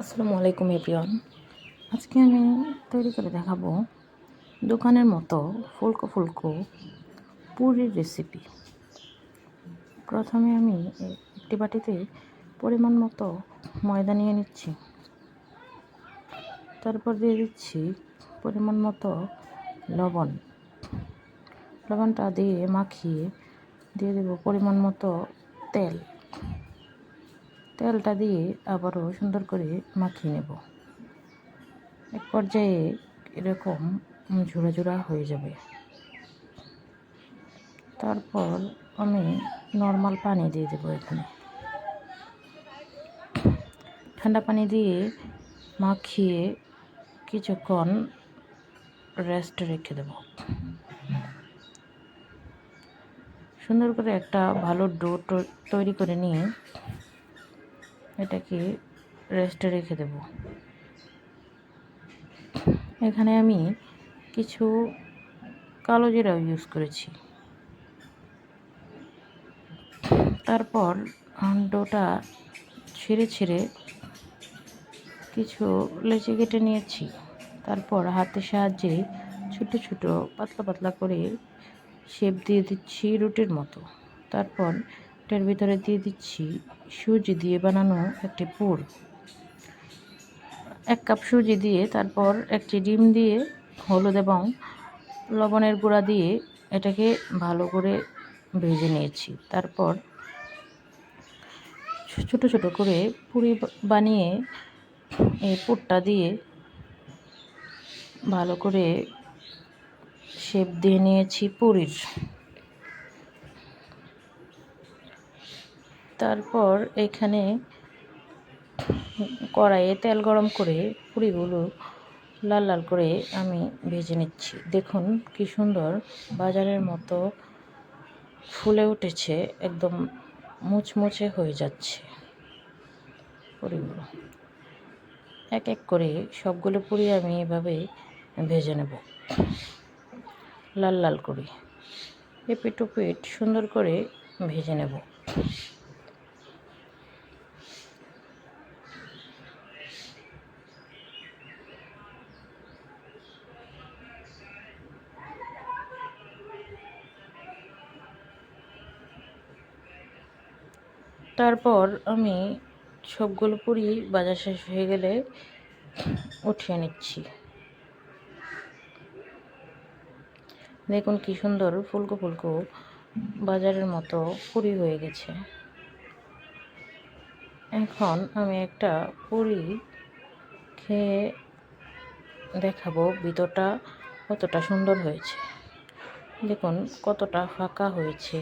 আসসালামু আলাইকুম, এভরিওয়ান। আজকে আমি তৈরি করে দেখাবো দোকানের মতো ফুলকো ফুলকো পুরির রেসিপি প্রথমে আমি একটি বাটিতে পরিমাণ মতো ময়দা নিয়ে নিচ্ছি। তারপর দিয়ে দিচ্ছি পরিমাণ মতো লবণ। লবণটা দিয়ে মাখিয়ে দিয়ে দেবো পরিমাণ মতো তেল। তেলটা দিয়ে আবারও সুন্দর করে মাখিয়ে নেব। এক পর্যায়ে এরকম ঝুড়া ঝুড়া হয়ে যাবে। তারপর আমি নর্মাল পানি দিয়ে দেবো এখানে। ঠান্ডা পানি দিয়ে মাখিয়ে কিছুক্ষণ রেস্ট রেখে দেব। সুন্দর করে একটা ভালো ডো তৈরি করে নিয়ে এটাকে রেস্টে রেখে দেব। এখানে আমি কিছু কালো জিরাও ইউজ করেছি। তারপর ডোটা ছিঁড়ে ছিঁড়ে কিছু লেচি কেটে নিয়েছি। তারপর হাতের সাহায্যে ছোটো ছোটো পাতলা পাতলা করে শেপ দিয়ে দিচ্ছি রুটির মতো। তারপর এটার ভিতরে দিয়ে দিচ্ছি সুজি দিয়ে বানানো একটি পুর। এক কাপ সুজি দিয়ে তারপর একটি ডিম দিয়ে হলুদ এবং লবণের গুঁড়া দিয়ে এটাকে ভালো করে ভেজে নিয়েছি। তারপর ছোট ছোট করে পুরি বানিয়ে এই পুরটা দিয়ে ভালো করে শেপ দিয়ে নিয়েছি পুরীর। তারপর এখানে কড়াইয়ে তেল গরম করে পুরিগুলো লাল লাল করে আমি ভেজে নিচ্ছি। দেখুন কি সুন্দর বাজারের মতো ফুলে উঠেছে, একদম মুচমুচে হয়ে যাচ্ছে পুরিগুলো। এক এক করে সবগুলো পুরি আমি এভাবে ভেজে নেব, লাল লাল করে। এপিট ওপিট সুন্দর করে ভেজে নেব। তারপর আমি সবগুলো পুরি বাজার শেষ হয়ে গেলে উঠিয়ে নিচ্ছি। দেখুন কি সুন্দর ফুলকো ফুলকো বাজারের মতো পুরি হয়ে গেছে। এখন আমি একটা পুরি খেয়ে দেখাবো ভিতরটা কতটা সুন্দর হয়েছে। দেখুন কতটা ফাঁকা হয়েছে।